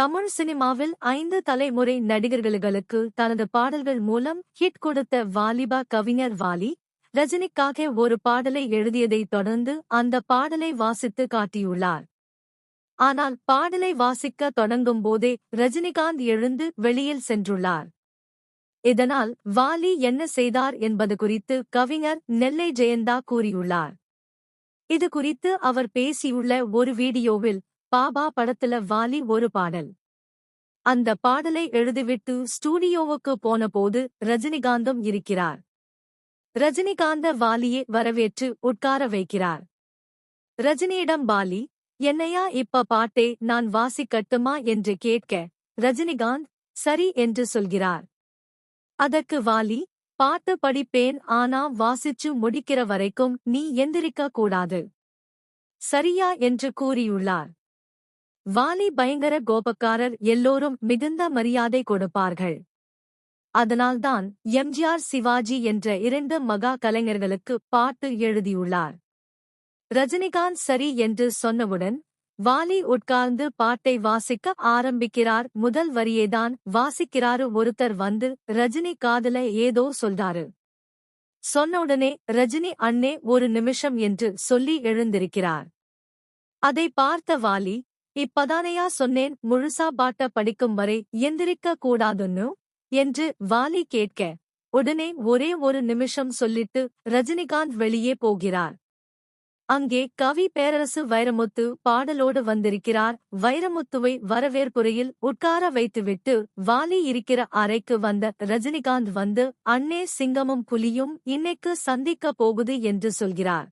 தமிழ் சினிமாவில் ஐந்து தலைமுறை நடிகர்களுக்கு தனது பாடல்கள் மூலம் ஹிட் கொடுத்த வாலிபா கவிஞர் வாலி ரஜினிக்காக ஒரு பாடலை எழுதியதைத் தொடர்ந்து அந்த பாடலை வாசித்து காட்டியுள்ளார். ஆனால் பாடலை வாசிக்க தொடங்கும் போதே ரஜினிகாந்த் எழுந்து வெளியில் சென்றுள்ளார். இதனால் வாலி என்ன செய்தார் என்பது குறித்து கவிஞர் நெல்லை ஜெயந்தா கூறியுள்ளார். இது குறித்து அவர் பேசியுள்ள ஒரு வீடியோவில் பாபா படத்துல வாலி ஒரு பாடல். அந்த பாடலை எழுதிவிட்டு ஸ்டூடியோவுக்கு போனபோது ரஜினிகாந்தும் இருக்கிறார். ரஜினிகாந்த வாலியை வரவேற்று உட்கார வைக்கிறார். ரஜினியிடம் பாலி என்னையா இப்ப பாட்டே நான் வாசிக்கட்டுமா என்று கேட்க ரஜினிகாந்த் சரி என்று சொல்கிறார். அதற்கு வாலி பாட்டு படிப்பேன் ஆனா வாசிச்சு முடிக்கிற வரைக்கும் நீ எந்திரிக்க கூடாது. சரியா? என்று கூறியுள்ளார். வாலி பயங்கர கோபக்காரர் எல்லோரும் மிகுந்த மரியாதை கொடுப்பார்கள். அதனால்தான் எம்ஜிஆர் சிவாஜி என்ற இரண்டு மகா கலைஞர்களுக்கு பாட்டு எழுதியுள்ளார். ரஜினிகாந்த் சரி என்று சொன்னவுடன் வாலி உட்கார்ந்து பாட்டை வாசிக்க ஆரம்பிக்கிறார். முதல் வரியேதான் வாசிக்கிறாரு. ஒருத்தர் வந்து ரஜினி காதல ஏதோ சொல்றாரு. சொன்னவுடனே ரஜினி அண்ணே ஒரு நிமிஷம் என்று சொல்லி எழுந்திருக்கிறார். அதை பார்த்த வாலி இப்பதானையா சொன்னேன் முழுசா பாட்ட படிக்கும் வரை எந்திரிக்க கூடாதுன்னு? என்று வாலி கேட்க உடனே ஒரே ஒரு நிமிஷம் சொல்லிட்டு ரஜினிகாந்த் வெளியே போகிறார். அங்கே கவி பேரரசு வைரமுத்து பாடலோடு வந்திருக்கிறார். வைரமுத்துவை வரவேற்புரையில் உட்கார வைத்துவிட்டு வாலி இருக்கிற அறைக்கு வந்த ரஜினிகாந்த் வந்து அண்ணே சிங்கமும் புலியும் இன்னைக்கு சந்திக்க போகுது என்று சொல்கிறார்.